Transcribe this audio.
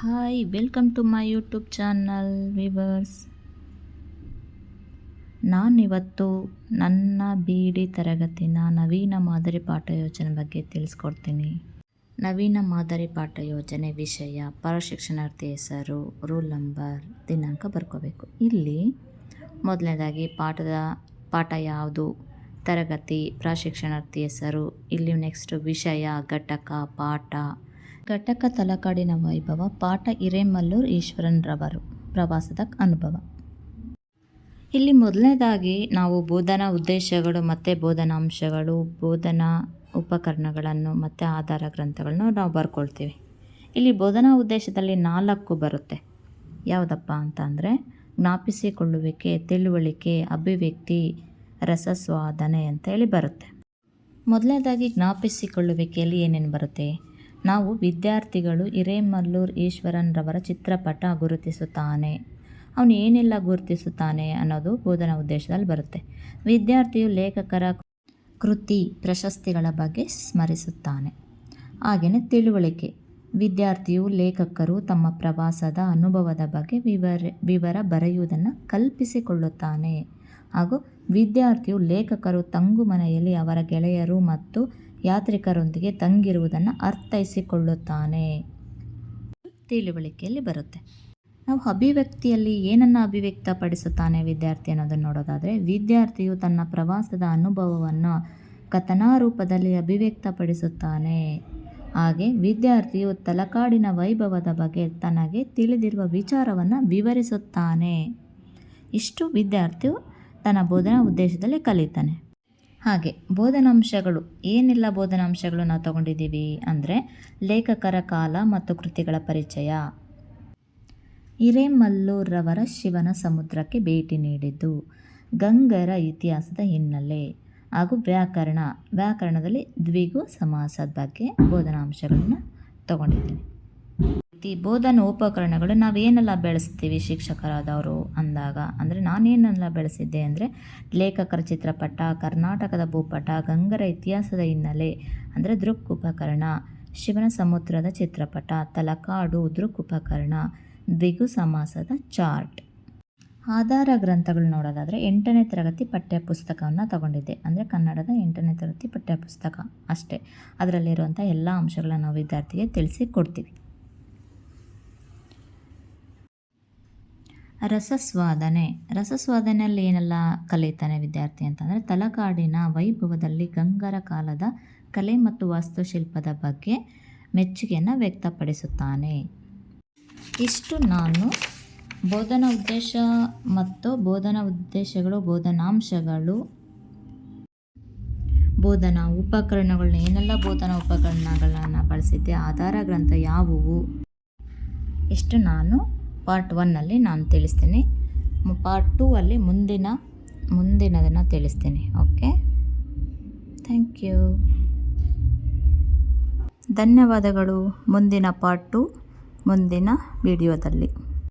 Hi welcome to my YouTube channel viewers ನಾನಿವತ್ತು ನನ್ನ B D ತರಗತಿನ ನವೀನ ಮಾದರಿ ಪಾಠ ಯೋಜನೆ ಬಗ್ಗೆ ತಿಳಿಸ್ಕೊಡ್ತೀನಿ. ನವೀನ ಮಾದರಿ ಪಾಠ ಯೋಜನೆ ವಿಷಯ ಪರಶಿಕ್ಷಣಾರ್ಥಿ ಹೆಸರು ರೂಲ್ ನಂಬರ್ ದಿನಾಂಕ ಬರ್ಕೋಬೇಕು. ಇಲ್ಲಿ ಮೊದಲನೇದಾಗಿ ಪಾಠದ, ಪಾಠ ಯಾವುದು, ತರಗತಿ, ಪ್ರಶಿಕ್ಷಣಾರ್ಥಿ ಹೆಸರು, ಇಲ್ಲಿ ನೆಕ್ಸ್ಟ್ ವಿಷಯ, ಘಟಕ, ಪಾಠ ಘಟಕ ತಲಕಾಡಿನ ವೈಭವ, ಪಾಠ ಹಿರೇಮಲ್ಲೂರ್ ಈಶ್ವರನ್ ರವರು ಪ್ರವಾಸದ ಅನುಭವ. ಇಲ್ಲಿ ಮೊದಲನೇದಾಗಿ ನಾವು ಬೋಧನಾ ಉದ್ದೇಶಗಳು ಮತ್ತು ಬೋಧನಾಂಶಗಳು, ಬೋಧನಾ ಉಪಕರಣಗಳನ್ನು ಮತ್ತು ಆಧಾರ ಗ್ರಂಥಗಳನ್ನು ನಾವು ಬರ್ಕೊಳ್ತೀವಿ. ಇಲ್ಲಿ ಬೋಧನಾ ಉದ್ದೇಶದಲ್ಲಿ ನಾಲ್ಕು ಬರುತ್ತೆ. ಯಾವುದಪ್ಪ ಅಂತ ಅಂದರೆ, ಜ್ಞಾಪಿಸಿಕೊಳ್ಳುವಿಕೆ, ತಿಳುವಳಿಕೆ, ಅಭಿವ್ಯಕ್ತಿ, ರಸಸ್ವಾದನೆ ಅಂತೇಳಿ ಬರುತ್ತೆ. ಮೊದಲನೇದಾಗಿ ಜ್ಞಾಪಿಸಿಕೊಳ್ಳುವಿಕೆಯಲ್ಲಿ ಏನೇನು ಬರುತ್ತೆ? ನಾವು ವಿದ್ಯಾರ್ಥಿಗಳು ಹಿರೇಮಲ್ಲೂರ್ ಈಶ್ವರನ್ರವರ ಚಿತ್ರಪಟ ಗುರುತಿಸುತ್ತಾನೆ. ಅವನು ಏನೆಲ್ಲ ಗುರುತಿಸುತ್ತಾನೆ ಅನ್ನೋದು ಬೋಧನಾ ಉದ್ದೇಶದಲ್ಲಿ ಬರುತ್ತೆ. ವಿದ್ಯಾರ್ಥಿಯು ಲೇಖಕರ ಕೃತಿ ಪ್ರಶಸ್ತಿಗಳ ಬಗ್ಗೆ ಸ್ಮರಿಸುತ್ತಾನೆ. ಹಾಗೆಯೇ ತಿಳುವಳಿಕೆ. ವಿದ್ಯಾರ್ಥಿಯು ಲೇಖಕರು ತಮ್ಮ ಪ್ರವಾಸದ ಅನುಭವದ ಬಗ್ಗೆ ವಿವರ ವಿವರ ಬರೆಯುವುದನ್ನು ಕಲ್ಪಿಸಿಕೊಳ್ಳುತ್ತಾನೆ. ಹಾಗೂ ವಿದ್ಯಾರ್ಥಿಯು ಲೇಖಕರು ತಂಗು ಮನೆಯಲ್ಲಿ ಅವರ ಗೆಳೆಯರು ಮತ್ತು ಯಾತ್ರಿಕರೊಂದಿಗೆ ತಂಗಿರುವುದನ್ನು ಅರ್ಥೈಸಿಕೊಳ್ಳುತ್ತಾನೆ. ತಿಳುವಳಿಕೆಯಲ್ಲಿ ಬರುತ್ತೆ. ನಾವು ಅಭಿವ್ಯಕ್ತಿಯಲ್ಲಿ ಏನನ್ನು ಅಭಿವ್ಯಕ್ತಪಡಿಸುತ್ತಾನೆ ವಿದ್ಯಾರ್ಥಿ ಅನ್ನೋದನ್ನು ನೋಡೋದಾದರೆ, ವಿದ್ಯಾರ್ಥಿಯು ತನ್ನ ಪ್ರವಾಸದ ಅನುಭವವನ್ನು ಕಥನಾ ರೂಪದಲ್ಲಿ ಅಭಿವ್ಯಕ್ತಪಡಿಸುತ್ತಾನೆ. ಹಾಗೆ ವಿದ್ಯಾರ್ಥಿಯು ತಲಕಾಡಿನ ವೈಭವದ ಬಗ್ಗೆ ತನಗೆ ತಿಳಿದಿರುವ ವಿಚಾರವನ್ನು ವಿವರಿಸುತ್ತಾನೆ. ಇಷ್ಟು ವಿದ್ಯಾರ್ಥಿಯು ತನ್ನ ಬೋಧನಾ ಉದ್ದೇಶದಲ್ಲಿ ಕಲಿತಾನೆ. ಹಾಗೆ ಬೋಧನಾಂಶಗಳು, ಏನೆಲ್ಲ ಬೋಧನಾಂಶಗಳು ನಾವು ತಗೊಂಡಿದ್ದೀವಿ ಅಂದರೆ ಲೇಖಕರ ಕಾಲ ಮತ್ತು ಕೃತಿಗಳ ಪರಿಚಯ. ಹಿರೇಮಲ್ಲೂರವರ ಶಿವನ ಸಮುದ್ರಕ್ಕೆ ಭೇಟಿ ನೀಡಿದ್ದು ಗಂಗರ ಇತಿಹಾಸದ ಹಿನ್ನೆಲೆ ಹಾಗೂ ವ್ಯಾಕರಣ, ವ್ಯಾಕರಣದಲ್ಲಿ ದ್ವಿಗು ಸಮಾಸದ ಬಗ್ಗೆ ಬೋಧನಾಂಶಗಳನ್ನು ತಗೊಂಡಿದ್ದೀನಿ. ಈ ಬೋಧನಾ ಉಪಕರಣಗಳು ನಾವೇನೆಲ್ಲ ಬೆಳೆಸ್ತೀವಿ ಶಿಕ್ಷಕರಾದವರು ಅಂದಾಗ ನಾನೇನೆಲ್ಲ ಬೆಳೆಸಿದ್ದೆ ಅಂದರೆ ಲೇಖಕರ ಚಿತ್ರಪಟ, ಕರ್ನಾಟಕದ ಭೂಪಟ, ಗಂಗರ ಇತಿಹಾಸದ ಹಿನ್ನೆಲೆ ಅಂದರೆ ದೃಕ್ ಉಪಕರಣ ಶಿವನ ಸಮುದ್ರದ ಚಿತ್ರಪಟ, ತಲಕಾಡು ದೃಕ್ ಉಪಕರಣ ದ್ವಿಗು ಸಮಾಸದ ಚಾರ್ಟ್. ಆಧಾರ ಗ್ರಂಥಗಳು ನೋಡೋದಾದರೆ ಎಂಟನೇ ತರಗತಿ ಪಠ್ಯಪುಸ್ತಕವನ್ನು ತಗೊಂಡಿದ್ದೆ. ಅಂದರೆ ಕನ್ನಡದ ಎಂಟನೇ ತರಗತಿ ಪಠ್ಯಪುಸ್ತಕ ಅಷ್ಟೇ. ಅದರಲ್ಲಿರುವಂಥ ಎಲ್ಲ ಅಂಶಗಳನ್ನು ನಾವು ವಿದ್ಯಾರ್ಥಿಗೆ ತಿಳಿಸಿ ಕೊಡ್ತೀವಿ. ರಸಸ್ವಾದನೆ. ರಸಸ್ವಾದನೆಯಲ್ಲಿ ಏನೆಲ್ಲ ಕಲಿತಾನೆ ವಿದ್ಯಾರ್ಥಿ ಅಂತಂದರೆ ತಲಕಾಡಿನ ವೈಭವದಲ್ಲಿ ಗಂಗರ ಕಾಲದ ಕಲೆ ಮತ್ತು ವಾಸ್ತುಶಿಲ್ಪದ ಬಗ್ಗೆ ಮೆಚ್ಚುಗೆಯನ್ನು ವ್ಯಕ್ತಪಡಿಸುತ್ತಾನೆ. ಇಷ್ಟು ನಾನು ಬೋಧನಾ ಉದ್ದೇಶ ಮತ್ತು ಬೋಧನಾ ಉದ್ದೇಶಗಳು, ಬೋಧನಾಂಶಗಳು. ಬೋಧನಾ ಉಪಕರಣಗಳನ್ನ ಏನೆಲ್ಲ ಬೋಧನಾ ಉಪಕರಣಗಳನ್ನು ಬಳಸಿದ್ದೆ, ಆಧಾರ ಗ್ರಂಥ ಯಾವುವು? ಇಷ್ಟು ನಾನು ಪಾರ್ಟ್ ಒನ್ನಲ್ಲಿ ನಾನು ತಿಳಿಸ್ತೀನಿ. ಪಾರ್ಟ್ ಟೂ ಅಲ್ಲಿ ಮುಂದಿನ, ಮುಂದಿನದನ್ನು ತಿಳಿಸ್ತೀನಿ. ಓಕೆ ಥ್ಯಾಂಕ್ ಯು ಧನ್ಯವಾದಗಳು ಮುಂದಿನ ಪಾರ್ಟ್ ಟು ಮುಂದಿನ ವಿಡಿಯೋದಲ್ಲಿ